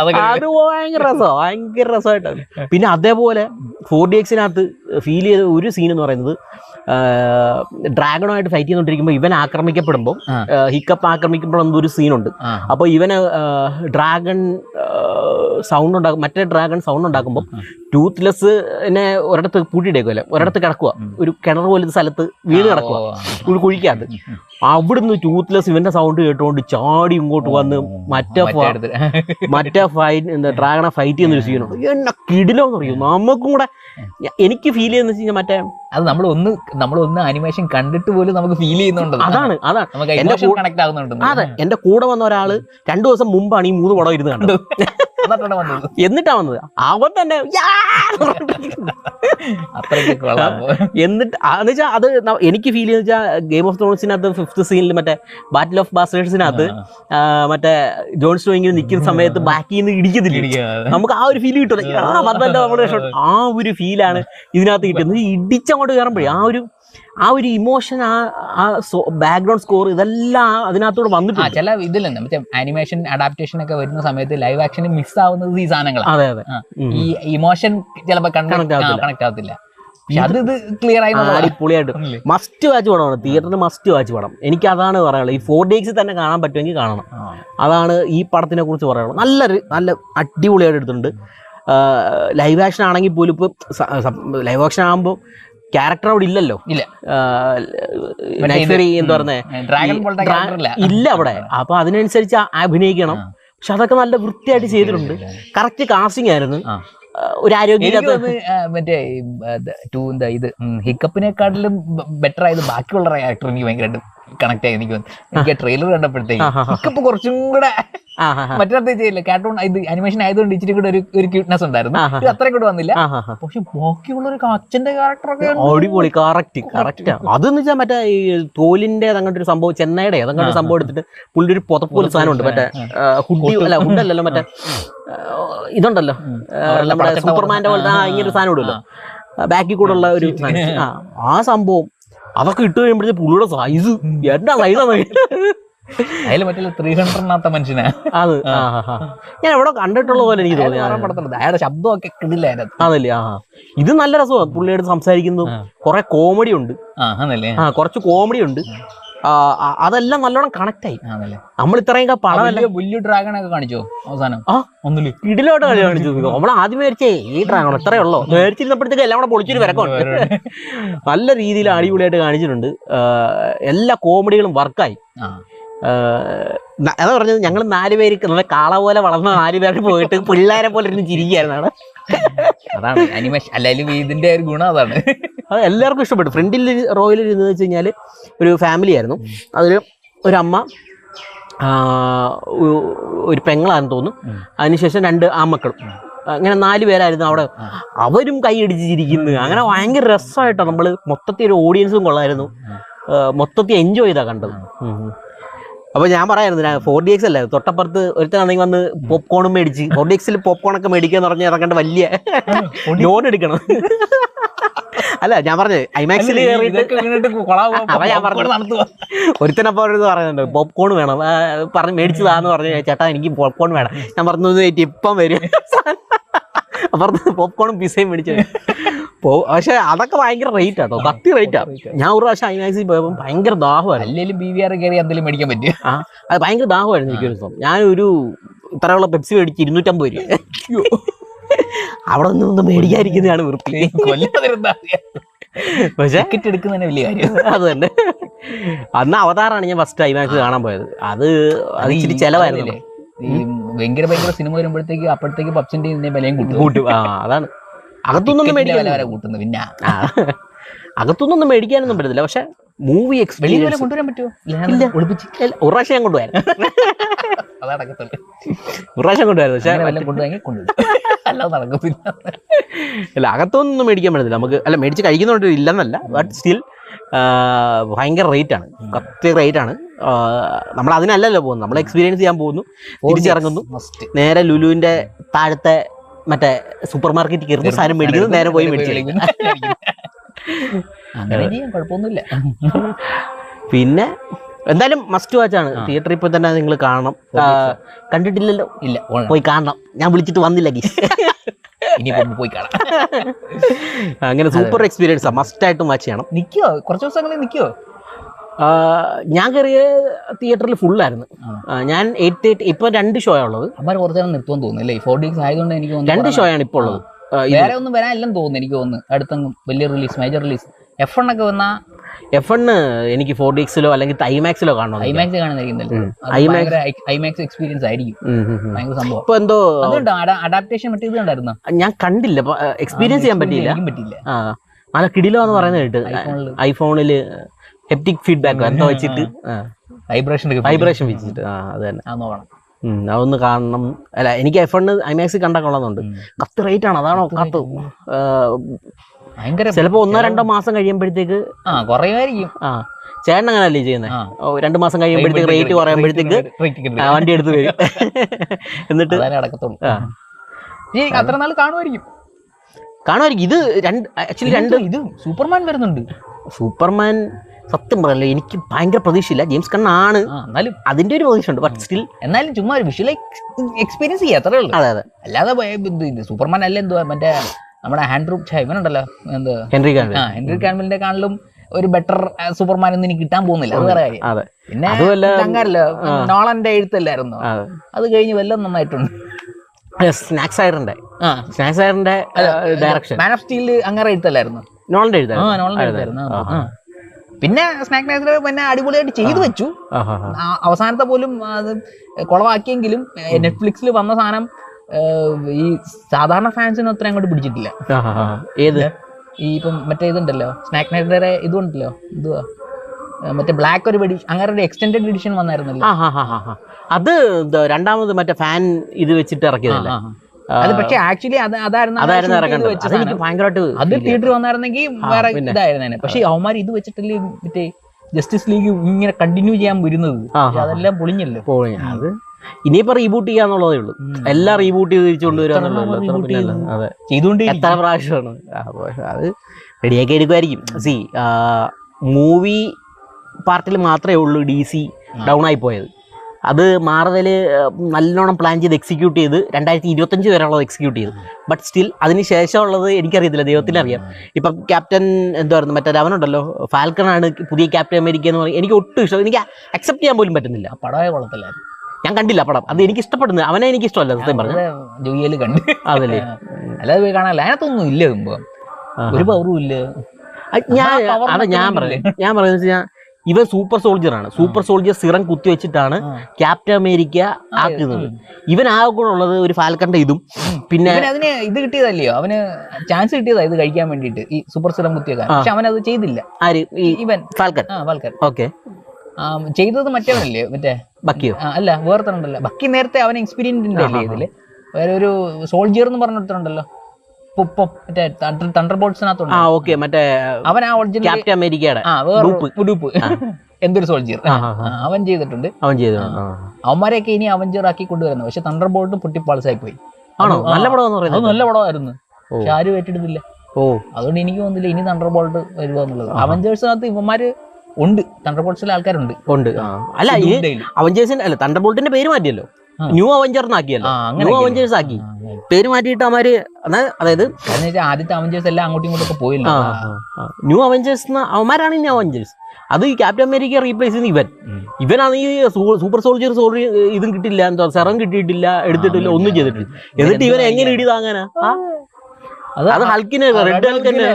അത് ഭയങ്കര രസമാണ് ഭയങ്കര രസമായിട്ടാണ് പിന്നെ അതേപോലെ ഫോർ ഡി എക്സിനകത്ത് ഫീൽ ചെയ്ത ഒരു സീൻ എന്ന് പറയുന്നത് ഡ്രാഗണുമായിട്ട് ഫൈറ്റ് ചെയ്തുകൊണ്ടിരിക്കുമ്പോൾ ഇവൻ ആക്രമിക്കപ്പെടുമ്പോൾ. ഹിക്കപ്പ് ആക്രമിക്കപ്പെടുന്ന ഒരു സീനുണ്ട്. അപ്പോൾ ഇവന് ഡ്രാഗൺ സൗണ്ട് ഉണ്ടാക്കും മറ്റേ ഡ്രാഗൺ സൗണ്ട് ഉണ്ടാക്കുമ്പോൾ ടൂത്ത്ലെസ്സിനെ ഒരിടത്ത് പൂട്ടിയിടേക്കുമല്ലേ ഒരിടത്ത് കിടക്കുക ഒരു കിണർ പോലത്തെ സ്ഥലത്ത് വീട് കിടക്കുക ഒരു കുഴിക്കകത്ത്. അവിടുന്ന് ടൂത്ത്ലെസ് ഇവന്റെ സൗണ്ട് കേട്ടുകൊണ്ട് ചാടി ഇങ്ങോട്ട് വന്ന് മറ്റേ മറ്റേ ഫൈറ്റ് എന്താ ഡ്രാഗണെ ഫൈറ്റ് ചെയ്യുന്ന ഒരു സീനുണ്ട് എന്നെ കിടിലോന്ന് പറയും നമുക്കും കൂടെ എനിക്ക് ഫീൽ ചെയ്യുന്ന വെച്ച് കഴിഞ്ഞാൽ മറ്റേ അത് നമ്മൾ ഒന്ന് നമ്മൾ ഒന്ന് അനിമേഷൻ കണ്ടിട്ട് പോലും നമുക്ക് ഫീൽ ചെയ്യുന്നുണ്ട് അതാണ് അതാണ്. എന്റെ കണക്ട് ആകുന്നുണ്ട് അതെ എന്റെ കൂടെ വന്ന ഒരാൾ രണ്ടു ദിവസം മുമ്പാണ് ഈ മൂന്ന് പടം ഇരുന്ന് കണ്ടത്. എന്നിട്ടാ വന്നത്? അവൻ തന്നെ എന്നിട്ട് എന്ന് വെച്ചാൽ അത് എനിക്ക് ഫീൽ ചെയ്യുന്ന വെച്ചാൽ ഗെയിം ഓഫ് ത്രോൺസിനകത്ത് ഫിഫ്ത്ത് സീനിൽ മറ്റേ ബാറ്റിൽ ഓഫ് ബാസ്റ്റേഴ്സിനകത്ത് മറ്റേ ജോൺ സ്റ്റോയിങ്ങിൽ നിൽക്കുന്ന സമയത്ത് ബാക്കിൽ നിന്ന് ഇടിക്കത്തില്ല നമുക്ക് ആ ഒരു ഫീൽ കിട്ടും ആ. വന്നല്ലോ നമ്മുടെ shot. ആ ഒരു ഫീലാണ് ഇതിനകത്ത് കിട്ടുന്നത്. ഇടിച്ചങ്ങോട്ട് കയറുമ്പോഴേ ആ ഒരു ആ ഒരു ഇമോഷൻ ആ ആ ബാക്ക്ഗ്രൗണ്ട് സ്കോർ ഇതെല്ലാം അതിനകത്തോട് വന്നിട്ടുണ്ട്. ചില ഇതിലുണ്ട്. മറ്റേ ആനിമേഷൻ അഡാപ്റ്റേഷൻ ഒക്കെ വരുന്ന സമയത്ത് ലൈവ് ആക്ഷന് മിസ് ആവുന്നത് ഈ സാധനങ്ങളാണ് അതെ അതെ. ഈ ഇമോഷൻ ചിലപ്പോൾ കണക്ട് ആവത്തില്ല. അടിപൊളിയായിട്ട്. മസ്റ്റ് വാച്ച് പടമാണ് തിയേറ്ററിൽ മസ്റ്റ് വാച്ച് പടം എനിക്ക് അതാണ് പറയാനുള്ളത്. ഈ ഫോർ ഡേയ്സ് തന്നെ കാണാൻ പറ്റുമെങ്കിൽ കാണണം. അതാണ് ഈ പടത്തിനെ കുറിച്ച് പറയാനുള്ളത്. നല്ലൊരു നല്ല അടിപൊളിയായിട്ട് എടുത്തിട്ടുണ്ട്. ലൈവ് ആക്ഷൻ ആണെങ്കിൽ പോലും ഇപ്പോൾ ലൈവ് ആക്ഷൻ ആകുമ്പോൾ ക്യാരക്ടർ അവിടെ ഇല്ലല്ലോ. ഇല്ല. നൈസറി character ഇല്ല. അവിടെ. അപ്പൊ അതിനനുസരിച്ച് അഭിനയിക്കണം. പക്ഷെ അതൊക്കെ നല്ല വൃത്തിയായിട്ട് ചെയ്തിട്ടുണ്ട്. കറക്റ്റ് കാസ്റ്റിംഗ് ആയിരുന്നു. ഒരു ആരോഗ്യമില്ലാത്ത മറ്റേ ഇത് ഹിക്കപ്പിനെക്കാട്ടിലും ബെറ്റർ ആയത് ബാക്കിയുള്ള ക്യാരക്ടർ എനിക്ക് ഭയങ്കരമായിട്ട് കണക്ട് ആയി എനിക്ക്. എനിക്ക് ട്രെയിലർ കണ്ടപ്പോഴത്തേക്ക് ഇപ്പൊ കുറച്ചും കൂടെ. മറ്റേ ചെയ്യില്ല. കാർട്ടൂൺ ഇത് അനിമേഷൻ ആയതുകൊണ്ട് ഇച്ചിരി കൂടെ ഒരു ഒരു ക്യൂട്ട്നെസ് ഉണ്ടായിരുന്നു. ഇത് അത്രയും കൂടെ വന്നില്ല. പക്ഷെ ബാക്കിയുള്ള ഒരു അച്ഛന്റെ ക്യാരക്ടറൊക്കെ അടിപൊളി കറക്റ്റ് കറക്റ്റ് അതെന്ന് വെച്ചാൽ മറ്റേ ഈ തോലിന്റെ അങ്ങോട്ട് ഒരു സംഭവം ചെന്നൈയുടെ അതങ്ങോട്ട് ഒരു സംഭവം എടുത്തിട്ട് പുള്ളി ഒരു പുതപ്പോലെ സാധനമുണ്ട്. മറ്റേ ഹുഡി അല്ല ഹുഡല്ലല്ലോ മറ്റേ ഇതുണ്ടല്ലോ. നമ്മുടെ സൂപ്പർമാന്റെ പോലത്തെ ഇങ്ങനെ ഒരു സാധനം ഇടുമല്ലോ ബാക്കി കൂടെ ഉള്ള ഒരു ആ സംഭവം അതൊക്കെ ഇട്ട് കഴിയുമ്പോഴത്തെ പുള്ളിയുടെ സൈസ് എന്താ സൈസാണ് അതിൽ മറ്റേ ത്രീ ഹൺഡ്രഡിനകത്ത മനുഷ്യനാ. അത്. ഞാൻ എവിടെ കണ്ടിട്ടുള്ള പോലെ എനിക്ക് തോന്നി അയാളുടെ ശബ്ദമൊക്കെ കിടില്ല അതല്ലേ ആ. ഇത് നല്ല രസമാണ് പുള്ളിയോട് സംസാരിക്കുന്നതും. കൊറേ കോമഡി ഉണ്ട്. ആ കുറച്ച് കോമഡി ഉണ്ട്. അതെല്ലാം നല്ലോണം കണക്ട് ആയി. നമ്മൾ ഇത്രയും പണം വലിയ ഡ്രാഗൺ ഒക്കെ കാണിച്ചോ അവസാനം? ഇടിലോട്ട് കളി കാണിച്ചു നമ്മൾ ആദ്യം മേടിച്ചേ ഈ ഡ്രാഗൺ ഇത്രയേ ഉള്ളൂ. മേടിച്ചിരുന്നപ്പോഴത്തേക്ക് എല്ലാം കൂടെ പൊളിച്ചൊരു വരക്കോ നല്ല രീതിയിൽ അടിപൊളിയായിട്ട് കാണിച്ചിട്ടുണ്ട്. എല്ലാ കോമഡികളും വർക്കായി. അതാ പറഞ്ഞത് ഞങ്ങൾ നാല് പേര് നല്ല കാള പോലെ വളർന്ന നാല് പേര് പോയിട്ട് പിള്ളേരെ പോലെ ഇരുന്ന് ചിരിക്കുകയായിരുന്നു അവിടെ അതാണ് അനിമേഷൻ അല്ലെങ്കിൽ ഇതിന്റെ ഒരു ഗുണം അതാണ്. അത് എല്ലാവർക്കും ഇഷ്ടപ്പെട്ടു. ഫ്രണ്ടിൽ റോയിൽ ഇരുന്ന് വെച്ച് കഴിഞ്ഞാൽ ഒരു ഫാമിലി ആയിരുന്നു. അതിൽ ഒരമ്മ അമ്മ ഒരു പെങ്ങളാണെന്ന് തോന്നുന്നു. അതിനുശേഷം രണ്ട് ആമക്കളും അങ്ങനെ നാല് പേരായിരുന്നു അവിടെ. അവരും കൈയടിച്ചിരിക്കുന്നു അങ്ങനെ ഭയങ്കര രസമായിട്ടാണ് നമ്മൾ മൊത്തത്തിൽ ഒരു ഓഡിയൻസും കൊള്ളായിരുന്നു. മൊത്തത്തിൽ എൻജോയ് ചെയ്താ കണ്ടത്. അപ്പൊ ഞാൻ പറയായിരുന്നു ഞാൻ ഫോർ ഡി എക്സ് അല്ലേ തൊട്ടപ്പുറത്ത് ഒരുത്തനാണെങ്കിൽ വന്ന് പോപ്കോണും മേടിച്ച് ഫോർ ഡി എക്സിൽ പോപ്കോൺ ഒക്കെ മേടിക്കുക എന്ന് പറഞ്ഞാൽ ഇറക്കേണ്ട വലിയ ലോൺ എടുക്കണം. അല്ല ഞാൻ പറഞ്ഞു ഐമാക്സിൽ ഒരുത്തനപ്പോ ഞാൻ പറഞ്ഞത്. popcorn നടത്തുവാ. ഒരുത്തനപ്പോൾ ഒരു പറയുന്നുണ്ട് പോപ്കോൺ വേണം. പറഞ്ഞ് മേടിച്ചതാന്ന് പറഞ്ഞു ചേട്ടാ എനിക്ക് പോപ്കോൺ വേണം. ഞാൻ പറഞ്ഞു "ഇത് ഇപ്പം വരും. അപ്പുറത്ത് പോപ്കോണും പിസയും മേടിച്ചു. പക്ഷെ അതൊക്കെ ഭയങ്കര റേറ്റ് ആട്ടോ. കത്തി റേറ്റാ ഞാൻ ഒരു പ്രാവശ്യം ഐമാക്സിൽ പോയപ്പോൾ ഭയങ്കര ദാഹമായിരുന്നു. ബി വി ആർ കയറി എന്തെങ്കിലും മേടിക്കാൻ പറ്റും ആ അത് ഭയങ്കര ദാഹമായിരുന്നു എനിക്കൊരു ദിവസം. ഞാനൊരു ഇത്രയുള്ള പെപ്സി മേടിച്ച് ഇരുന്നൂറ്റമ്പത് രൂപ. അവിടെ നിന്നൊന്നും മേടിക്കാതിരിക്കുന്നതാണ് വൃത്തി. പക്ഷെ ടിക്കറ്റ് എടുക്കുന്നതന്നെ വലിയ കാര്യം. അത് തന്നെ. അന്ന് അവതാറാണ് ഞാൻ ഫസ്റ്റ് ഐമാക്സ് കാണാൻ പോയത്. അത് അത് ഇച്ചിരി ചെലവായിരുന്നില്ലേ ഭയങ്കര ഭയങ്കര സിനിമ വരുമ്പോഴത്തേക്ക് അപ്പോഴത്തേക്ക് പബ്സിന്റെ വിലയും കൂട്ടും. കൂട്ടും. ആ അതാണ്. അകത്തുനിന്നൊന്നും മേടിക്കാൻ കൂട്ടുന്നു പിന്നെ. അകത്തുനിന്നൊന്നും മേടിക്കാനൊന്നും പറ്റത്തില്ല. പക്ഷെ മൂവി വെളിയിൽ എക്സ്പീരിയൻസ് കൊണ്ടുവരാൻ പറ്റുമോ? ഉറാശം ഒളിപ്പിച്ച് ഒരു പ്രാവശ്യം ഞാൻ കൊണ്ടുപോയായിരുന്നു അതടക്കത്തുള്ളൂ ഒരു പ്രാവശ്യം കൊണ്ടുപോയായിരുന്നു പക്ഷെ അങ്ങനെ വല്ലതും കൊണ്ടുപോയി കൊണ്ടുവരും. അല്ലാതെ നടക്കത്തില്ല. അല്ല അകത്തൊന്നും മേടിക്കാൻ പറ്റത്തില്ല. നമുക്ക് അല്ല മേടിച്ച് കഴിക്കുന്നതുകൊണ്ട് ഇല്ലെന്നല്ല ബട്ട് സ്റ്റിൽ ഭയങ്കര റേറ്റ് ആണ്. കത്തി റേറ്റ് ആണ്. നമ്മൾ അതിനല്ലല്ലോ പോകുന്നത്. നമ്മൾ എക്സ്പീരിയൻസ് ചെയ്യാൻ പോകുന്നു. തിരിച്ചിറങ്ങുന്നു. നേരെ ലുലുവിന്റെ താഴത്തെ മറ്റേ സൂപ്പർ മാർക്കറ്റിൽ കയറുന്ന സാധനം മേടിക്കുന്നു നേരെ പോയി മേടിച്ചു അങ്ങനെ ചെയ്യാം കുഴപ്പമൊന്നുമില്ല. പിന്നെ എന്തായാലും മസ്റ്റ് വാച്ച് ആണ്. തിയേറ്ററിൽ പോയി തന്നെ നിങ്ങൾ കാണണം. കണ്ടിട്ടില്ലല്ലോ? ഇല്ല പോയി കാണണം. ഞാൻ വിളിച്ചിട്ട് വന്നില്ല ഇനിയിപ്പോ പോയി കാണാം. അങ്ങനെ സൂപ്പർ എക്സ്പീരിയൻസ് മസ്റ്റ് ആയിട്ടും വാച്ച് ചെയ്യണം. നിക്കോ കുറച്ച് ദിവസങ്ങളിൽ നിക്കോ ആ, ഞാൻ കയറിയ തിയേറ്ററിൽ ഫുള്ളായിരുന്നു ആയിരുന്നു. ഞാൻ എയ്റ്റ് എയ്റ്റ് ഇപ്പൊ രണ്ട് ഷോ ഉള്ളത്. അമ്മാര് കുറച്ച് നേരം നിർത്തുമെന്ന് തോന്നുന്നു അല്ലേ? ഫോർ ഡേയ്സ് ആയതുകൊണ്ട് എനിക്ക് രണ്ട് ഷോ ആണ് ഇപ്പോൾ ഉള്ളത്. വേറെ ഒന്നും വരാനില്ലെന്ന് തോന്നുന്നു എനിക്ക് തോന്നുന്നു. അടുത്ത വലിയ release major release F one ഒക്കെ വന്നാ എഫ് എണ് എനിക്ക് ഫോർ ഡിക്സിലോ അല്ലെങ്കിൽ ഐമാക്സിലോ കാണണം ഐമാക്സ് കാണുന്നതായിരിക്കും. ഐമാക്സ് എക്സ്പീരിയൻസ് ആയിരിക്കും. ഭയങ്കര സംഭവം. ഇപ്പൊ എന്തോ അഡാപ്റ്റേഷൻ മറ്റേ കണ്ടായിരുന്നു? ഞാൻ കണ്ടില്ല. എക്സ്പീരിയൻസ് ചെയ്യാൻ പറ്റിയില്ല. പറ്റിയില്ല. ആ. നല്ല കിടിലോ എന്ന് പറയുന്നത് കേട്ട്. ഐഫോണിൽ ഹെപ്റ്റിക് ഫീഡ്ബാക്ക് എന്താ വെച്ചിട്ട് വൈബ്രേഷൻ വൈബ്രേഷൻ വെച്ചിട്ട്. ആ അത് തന്നെ നോക്കണം. അതൊന്ന് കാണണം. അല്ല എനിക്ക് എഫ് എണ് ഐമാക്സ് കണ്ടാൽ കൊള്ളുന്നുണ്ട്. കത്ത് റേറ്റ് ആണ് അതാണോ കത്ത് ഭയങ്കര ചിലപ്പോ ഒന്നോ രണ്ടോ മാസം കഴിയുമ്പോഴത്തേക്ക് ആ കുറയുമായിരിക്കും. ആ ചേട്ടൻ അങ്ങനല്ലേ ചെയ്യുന്നത് രണ്ടു മാസം കഴിയുമ്പോഴത്തേക്ക് റേറ്റ് കുറയുമ്പോഴത്തേക്ക് വണ്ടി എടുത്ത് വരും. എന്നിട്ട്? അത്ര നാൾ കാണുമായിരിക്കും. കാണുമായിരിക്കും. ഇത് രണ്ട് ആക്ച്വലി രണ്ട് ഇത് സൂപ്പർമാൻ വരുന്നുണ്ട്. സൂപ്പർമാൻ സത്യം പറയല്ലോ എനിക്ക് ഭയങ്കര പ്രതീക്ഷയില്ല. ജെയിംസ് കണ്ണാണ് എന്നാലും അതിന്റെ ഒരു പ്രതീക്ഷ ഉണ്ട് ബട്ട് സ്റ്റിൽ എന്നാലും ചുമ്മാ ഒരു വിഷ്വൽ എക്സ്പീരിയൻസ് ചെയ്യാ അത്രേ ഉള്ളൂ. അതെ അതെ. അല്ലാതെ സൂപ്പർമാൻ അല്ല എന്തുവാ? മറ്റേ നമ്മുടെ ഹാൻഡ്രൂപ്പ് ഇവനുണ്ടല്ലോ. എന്ത് ഹെൻറി കാൻവിൽ ആ ഹെൻറി കാൻവിലിന്റെ കാണലും ഒരു ബെറ്റർ സൂപ്പർമാൻ ഒന്നും എനിക്ക് കിട്ടാൻ പോകുന്നില്ല. അത് വേറെ കാര്യം. പിന്നെ ചങ്ങാരല്ലോ നോളന്റെ എഴുത്തല്ലായിരുന്നു? അതെ. കഴിഞ്ഞ് വല്ലതും നന്നായിട്ടുണ്ട്. സ്നാക്സ് ആയറിന്റെ ആ. സ്നാക്സ് ആയറിന്റെ ഡയറക്ഷൻ മാൻ ഓഫ് സ്റ്റീൽ അങ്ങനെ എഴുത്തല്ലായിരുന്നു? നോളന്റെ ആ എഴുതാ നോളന്റെ ആ. പിന്നെ സ്നാക്ക് നൈസിൽ പിന്നെ അടിപൊളിയായിട്ട് ചെയ്തു വെച്ചു. അവസാനത്തെ പോലും അത് കുളവാക്കിയെങ്കിലും നെറ്റ്ഫ്ലിക്സിൽ വന്ന സാധനം ഈ സാധാരണ ഫാൻസിന് അത്ര അങ്ങോട്ട് പിടിച്ചിട്ടില്ല. ഏത്? ഈ ഇപ്പം മറ്റേ ഇതുണ്ടല്ലോ സ്നാക്ക് നൈറ്റിന്റെ ഇതുണ്ടല്ലോ ഇതുവാ. മറ്റേ ബ്ലാക്ക് ഒരു എഡിഷൻ അങ്ങനെ ഒരു എക്സ്റ്റെൻഡഡ് എഡിഷൻ വന്നായിരുന്നല്ലോ അത് രണ്ടാമത് മറ്റേ ഫാൻ ഇത് വെച്ചിട്ട് ഇറക്കിയതല്ലേ. അത് പക്ഷെ ആക്ച്വലി അത് അതായിരുന്നു ഭയങ്കരമായിട്ട് അത് തിയേറ്ററിൽ വന്നായിരുന്നെങ്കിൽ വേറെ. ഇതായിരുന്നേനെ പക്ഷെ അവന്മാർ ഇത് വെച്ചിട്ടല്ലേ മറ്റേ ജസ്റ്റിസ് ലീഗ് ഇങ്ങനെ കണ്ടിന്യൂ ചെയ്യാൻ വരുന്നത്. അതെല്ലാം പൊളിഞ്ഞല്ലോ. അത് ഇനിയിപ്പോ റീബൂട്ട് ചെയ്യാന്നുള്ളതേ ഉള്ളൂ. എല്ലാം റീബൂട്ട് ചെയ്ത് തിരിച്ചു? അതെ. ചെയ്തുകൊണ്ടേ എത്ര പ്രാവശ്യമാണ്? അത് റെഡിയാക്കി എടുക്കുമായിരിക്കും. സി മൂവി പാർട്ടിൽ മാത്രമേ ഉള്ളൂ ഡി സി ഡൗൺ ആയി പോയത്. അത് മാറുതൽ നല്ലോണം പ്ലാൻ ചെയ്ത് എക്സിക്യൂട്ട് ചെയ്ത് രണ്ടായിരത്തി ഇരുപത്തഞ്ച് വരെയുള്ളത് എക്സിക്യൂട്ട് ചെയ്തു. ബട്ട് സ്റ്റിൽ അതിന് ശേഷമുള്ളത് എനിക്കറിയത്തില്ല ദൈവത്തിന് അറിയാം. ഇപ്പം ക്യാപ്റ്റൻ എന്തായിരുന്നു മറ്റേ അവനുണ്ടല്ലോ ഫാൽക്കൺ ആണ് പുതിയ ക്യാപ്റ്റൻ അമേരിക്ക എന്ന് പറയും എനിക്ക് ഒട്ടും ഇഷ്ടം എനിക്ക് അക്സെപ്റ്റ് ചെയ്യാൻ പോലും പറ്റുന്നില്ല. പടമേ കൊള്ളത്തില്ലായിരുന്നു. ഞാൻ കണ്ടില്ല പടം. അത് എനിക്ക് ഇഷ്ടപ്പെടുന്നത് അവനെ എനിക്ക് ഇഷ്ടമല്ല സത്യം പറഞ്ഞു ജോയിൽ കണ്ട്. അതല്ലേ? അല്ലാതെ പോയി കാണാനല്ല അതിനകത്തൊന്നും ഇല്ല മുമ്പ്. ഒരു പവറും ഇല്ല. ഞാൻ ഞാൻ പറഞ്ഞു പറയുന്നത് ഞാൻ പറയുന്നത് വെച്ചാൽ ഇവൻ സൂപ്പർ സോൾജർ ആണ്. സൂപ്പർ സോൾജിയർ സിറം കുത്തി വെച്ചിട്ടാണ് ആ. ക്യാപ്റ്റൻ അമേരിക്ക ആക്കുന്നത്. ഇവൻ ആകെ കൂടെ ഉള്ളത് ഒരു ഫാൽക്കന്റെ ഇതും. പിന്നെ അതിന് ഇത് കിട്ടിയതല്ലയോ? അവന് ചാൻസ് കിട്ടിയതാ ഇത് കഴിക്കാൻ വേണ്ടിയിട്ട്. ഈ സൂപ്പർ സിറം കുത്തിയൊക്കെ പക്ഷെ അവൻ അത് ചെയ്തില്ല. ആര്? ഇവൻ. ഫാൽക്കൻ. ആ വാൽക്കർ ഓക്കെ. ചെയ്തത് മറ്റവനല്ലേ? മറ്റേ ബക്കിയോ? അല്ല വേറെ തന്നെ ബക്കി നേരത്തെ അവൻ എക്സ്പീരിയൻസ് അല്ലേ ഇതിൽ? വേറെ ഒരു സോൾജിയർ എന്ന് പറഞ്ഞിട്ടുണ്ടല്ലോ മറ്റേ തണ്ടർ ബോൾസിനകത്തുണ്ട് ആ ഓക്കെ മറ്റേ അവൻ ആ ഒറിജിനൽ ക്യാപ്റ്റൻ അമേരിക്കയുടെ ആ വേറെ ഡൂപ്പ്. ഉടുപ്പ്. എന്തൊരു സോൾജിയർ. അവൻ ചെയ്തിട്ടുണ്ട്. അവൻ ചെയ്തു. അവന്മാരെയൊക്കെ ഇനി അവഞ്ചർ ആക്കി കൊണ്ടുവരുന്നു. പക്ഷെ തണ്ടർ ബോൾട്ട് പൊട്ടിപ്പാൾസായി പോയി ആണോ നല്ല പടം അത് നല്ല പടമായിരുന്നു. പക്ഷെ ആരും ഏറ്റെടുത്തില്ല. ഓ. അതുകൊണ്ട് എനിക്ക് തോന്നുന്നില്ല ഇനി തണ്ടർ ബോൾട്ട് വരുക എന്നുള്ളത് അവഞ്ചേഴ്സിനകത്ത് ഇവന്മാര് ഉണ്ട്. തണ്ടർ ബോൾട്ട്സിലെ ആൾക്കാരുണ്ട്. ഉണ്ട്. അല്ല. അവഞ്ചേഴ്സിന്റെ അല്ല തണ്ടർ ബോൾട്ടിന്റെ പേര് മാറ്റിയല്ലോ. ന്യൂ അവഞ്ചർ ആക്കിയല്ലോ ന്യൂ അവഞ്ചേഴ്സ് ആക്കി. പേര് മാറ്റിയിട്ട് അവന്മാര് അതായത് ആദ്യത്തെ അവഞ്ചേഴ്സ് എല്ലാം അങ്ങോട്ടും ഇങ്ങോട്ടും ഒക്കെ പോയില്ല ന്യൂ അവഞ്ചേഴ്സ് എന്ന അവന്മാരാണ് ഇനി അവഞ്ചേഴ്സ് അത് ഈ ക്യാപ്റ്റൻ അമേരിക്ക റീപ്ലേസ് ചെയ്യുന്ന ഇവൻ. ഇവനാണ് ഈ സൂപ്പർ സോൾജർ സോറി ഇതും കിട്ടില്ല. എന്താ സെറം കിട്ടിയിട്ടില്ല എടുത്തിട്ടില്ല ഒന്നും ചെയ്തിട്ടില്ല. എന്നിട്ട് ഇവൻ എങ്ങനെ ഇടി താങ്ങാനാ? അത് ഹൾക്കിന് റെഡ് ഹൾക്കിന്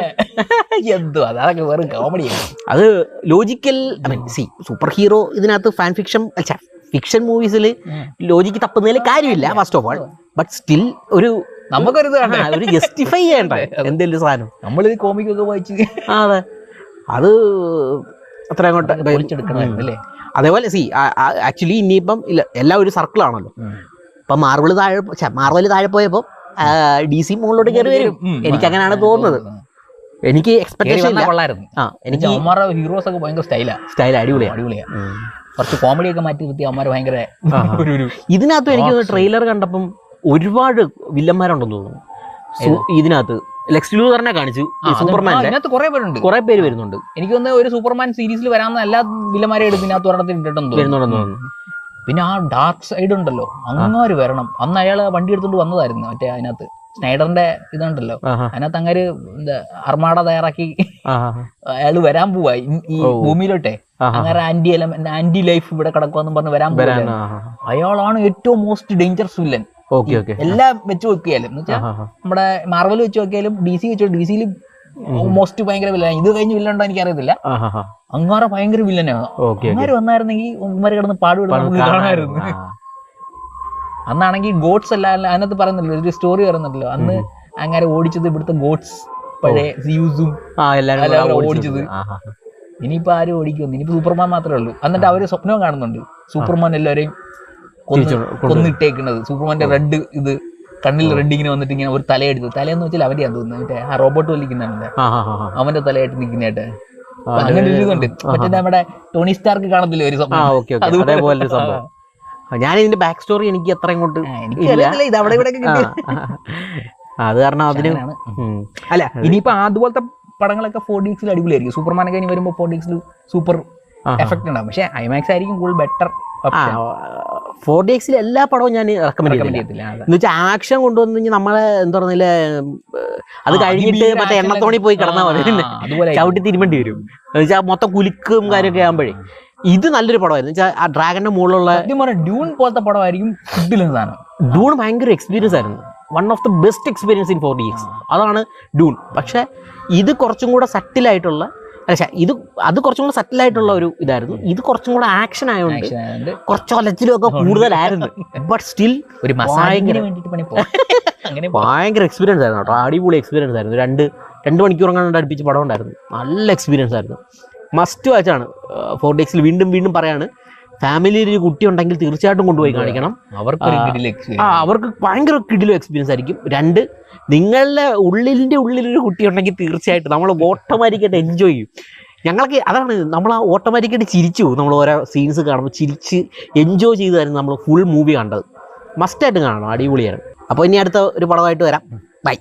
എന്തോ അതൊക്കെ വെറും കോമഡിയാണ് അത് logical I mean see super hero ഇതിനകത്ത് ഫാൻ ഫിക്ഷൻ ഫിക്ഷൻ മൂവീസിൽ ലോജിക്ക് തപ്പുന്നതിൽ കാര്യമില്ല first of all but still ഒരു നമുക്കൊരു ഒരു ജസ്റ്റിഫൈ ചെയ്യണ്ട? എന്തെങ്കിലും സാധനം. നമ്മൾ നമ്മളിത് കോമിക്കൊക്കെ വായിച്ച് ആ അതെ. അത് അത്ര അങ്ങോട്ട് പൊളിച്ചെടുക്കണമായിരുന്നു അല്ലേ? അതേപോലെ സി ആക്ച്വലി ഇനിയിപ്പം ഇല്ല എല്ലാം ഒരു സർക്കിളാണല്ലോ ഇപ്പം മാർബിൾ താഴെ മാർബിൾ താഴെ പോയപ്പോൾ ഡി സി മുകളിലോട്ട് കയറി വരും. എനിക്ക് അങ്ങനെയാണ് തോന്നുന്നത്. എനിക്ക് എക്സ്പെക്ടേഷൻ കൊള്ളായിരുന്നു. ആ എനിക്ക് എനിക്ക് ഹീറോസ് ഒക്കെ ഭയങ്കര സ്റ്റൈലാ സ്റ്റൈൽ അടിപൊളിയാണ് അടിപൊളിയാ. കുറച്ച് കോമഡി ഒക്കെ മാറ്റി നിർത്തി അവന്മാർ ഭയങ്കര ഇതിനകത്ത് എനിക്ക് ട്രെയിലർ കണ്ടപ്പം ഒരുപാട് വില്ലന്മാരുണ്ടെന്ന് തോന്നുന്നു. സു- ഇതിനകത്ത്. ലെക്സ് ലൂതറിനെ കാണിച്ചു. സൂപ്പർമാൻ അത് സൂപ്പർമാനിലെ. ആ, ഇതിനകത്ത് കുറെ പേരുണ്ട്. കുറെ പേര് വരുന്നുണ്ട്. എനിക്ക് തോന്നുന്നു ഒരു സൂപ്പർമാൻ സീരീസിൽ വരാവുന്ന എല്ലാ വില്ലന്മാരെ എടുത്ത് ഇതിനകത്ത് ഒരെണ്ണത്തിൽ ഇട്ടിട്ടുണ്ട് വരുന്നുണ്ടെന്ന് തോന്നുന്നു. പിന്നെ ആ ഡാർക്ക് സൈഡ് ഉണ്ടല്ലോ. അങ്ങാര് വരണം. അന്ന് അയാൾ വണ്ടി എടുത്തോണ്ട് വന്നതായിരുന്നു മറ്റേ അതിനകത്ത്. സ്നൈഡറിന്റെ ഇതുണ്ടല്ലോ. ആഹാ. അതിനകത്ത് അങ്ങര് എന്താ അർമാട തയ്യാറാക്കി ആഹാ. അയാൾ വരാൻ പോവാ. ഈ- ഈ ഓ. ഭൂമിയിലോട്ടെ. ആഹാ. അങ്ങനെ ആന്റി എലമെന്റ് ആന്റി ലൈഫ് ഇവിടെ കിടക്കുമെന്ന് പറഞ്ഞ് വരാൻ വരാൻ പോവാ. ആഹാ. അയാളാണ് ഏറ്റവും മോസ്റ്റ് ഡേഞ്ചറസ് വില്ലൻ. എല്ലാം വെച്ച് നോക്കിയാലും എന്ന് വെച്ചാൽ നമ്മുടെ മാർവൽ വെച്ച് നോക്കിയാലും ഡി സി വെച്ച് ഡി സിയിൽ മോസ്റ്റ് ഭയങ്കര വില്ലൻ ഇത് കഴിഞ്ഞ് വില്ലണ്ടോ എനിക്ക് അറിയത്തില്ല അങ്ങാറ ഭയങ്കര വില്ലനാണ് അങ്ങാര് വന്നായിരുന്നെങ്കിൽ ഉമ്മര കിടന്ന് പാടുപെടുന്നു അന്നാണെങ്കിൽ ഗോഡ്സ് അല്ല അതിനകത്ത് പറയുന്നില്ല ഒരു സ്റ്റോറി പറയുന്നുണ്ടല്ലോ. അന്ന് അങ്ങനെ ഓടിച്ചത് ഇവിടുത്തെ ഗോഡ്സ് പഴയ സിയൂസും ഓടിച്ചത്. ഇനിയിപ്പോ ആരും ഓടിക്കുന്നു ഇനിയിപ്പോ സൂപ്പർമാൻ മാത്രമേ ഉള്ളൂ. എന്നിട്ട് അവർ സ്വപ്നവും കാണുന്നുണ്ട്. സൂപ്പർമാൻ എല്ലാവരെയും. കൊന്നിട്ടേക്കുന്നത് സൂപ്പർമാന്റെ റെഡ് ഇത് കണ്ണിൽ റെഡ് ഇങ്ങനെ വന്നിട്ട് ഇങ്ങനെ ഒരു തലയെടുത്തു തലയെന്ന് വെച്ചാൽ അവന്റെ തോന്നുന്നു. മറ്റേ ആ റോബോട്ട് ആ. അവന്റെ തലയായിട്ട് നിൽക്കുന്നതായിട്ട് അങ്ങനെ ഒരു ഇതുണ്ട്. മറ്റേ നമ്മുടെ ടോണി സ്റ്റാർക്ക് കാണത്തില്ലേ ഒരു സംഭവം. ഞാൻ ഇതിന്റെ ബാക്ക് സ്റ്റോറി എനിക്ക് അത്ര ഇങ്ങോട്ട് ഇത് അവിടെ ഇവിടെ അത് കാരണം അതിന്. അല്ല ഇനിയിപ്പോ അതുപോലത്തെ പടങ്ങളൊക്കെ ഫോർ ഡിക്സിൽ അടിപൊളിയായിരിക്കും. സൂപ്പർമാനൊക്കെ ഇനി വരുമ്പോൾ ഫോർ ഡിക്സിൽ സൂപ്പർ. എഫക്ട് ഉണ്ടാവും. പക്ഷെ ഐമാക്സ് ആയിരിക്കും കൂടുതൽ ബെറ്റർ ഫോർ ഡി എക്സിൽ എല്ലാ പടവും ഞാൻ റെക്കമെൻഡ് ചെയ്തില്ല എന്ന് വെച്ചാൽ ആക്ഷൻ കൊണ്ടുവന്നു കഴിഞ്ഞാൽ നമ്മളെ എന്താ പറയുന്നില്ല അത് കഴിഞ്ഞിട്ട് മറ്റേ എണ്ണത്തോണി പോയി കിടന്നാൽ മതി. അതുപോലെ ചവിട്ടി തിരുമേണ്ടി വരും. എന്ന് വെച്ചാൽ മൊത്തം കുലുക്കും കാര്യമൊക്കെ ആകുമ്പോഴേ ഇത് നല്ലൊരു പടമായിരുന്നു. വെച്ചാൽ ആ ഡ്രാഗന്റെ മുകളിലുള്ള ഡ്യൂൺ പോലത്തെ പടമായിരിക്കും ഡൂൺ ഭയങ്കര എക്സ്പീരിയൻസ് ആയിരുന്നു. One of the best experience in four D X അതാണ് ഡൂൺ പക്ഷേ ഇത് കുറച്ചും കൂടെ സട്ടിലായിട്ടുള്ള ശ്ശെ, ഇത് അത് കുറച്ചും കൂടെ ആയിട്ടുള്ള ഒരു ഇതായിരുന്നു. ഇത് കുറച്ചും കൂടെ ആക്ഷൻ ആയതുകൊണ്ട് കുറച്ച് ഒലച്ചിലും ഒക്കെ കൂടുതലായിരുന്നു. ബട്ട് സ്റ്റിൽ ഒരു ഭയങ്കര- എക്സ്പീരിയൻസ് ആയിരുന്നു കേട്ടോ. അടിപൊളി എക്സ്പീരിയൻസ് ആയിരുന്നു. രണ്ട് രണ്ട് മണിക്കൂർ അങ്ങനെ അടുപ്പിച്ച് പടം ഉണ്ടായിരുന്നു. നല്ല എക്സ്പീരിയൻസ് ആയിരുന്നു. മസ്റ്റ് വാച്ചാണ് ഫോർ ഡേക്സിൽ വീണ്ടും വീണ്ടും പറയാണ് ഫാമിലിയിൽ ഒരു കുട്ടി ഉണ്ടെങ്കിൽ തീർച്ചയായിട്ടും കൊണ്ടുപോയി കാണിക്കണം. അവർക്ക് ആ, അവർക്ക് ഭയങ്കര കിടിലും എക്സ്പീരിയൻസ് ആയിരിക്കും. രണ്ട് നിങ്ങളുടെ ഉള്ളിലിന്റെ ഉള്ളിലൊരു കുട്ടി ഉണ്ടെങ്കിൽ തീർച്ചയായിട്ടും നമ്മൾ ഓട്ടോമാറ്റിക്കായിട്ട് എൻജോയ് ചെയ്യും. ഞങ്ങൾക്ക് അതാണ് നമ്മൾ ആ ഓട്ടോമാറ്റിക്കായിട്ട് ചിരിച്ചു നമ്മൾ ഓരോ സീൻസ് കാണുമ്പോൾ ചിരിച്ച് എൻജോയ് ചെയ്തായിരുന്നു നമ്മൾ ഫുൾ മൂവി കണ്ടത്. മസ്റ്റായിട്ട് കാണണം. അടിപൊളിയാണ്. അപ്പോൾ ഇനി അടുത്ത ഒരു പടമായിട്ട് വരാം. ബൈ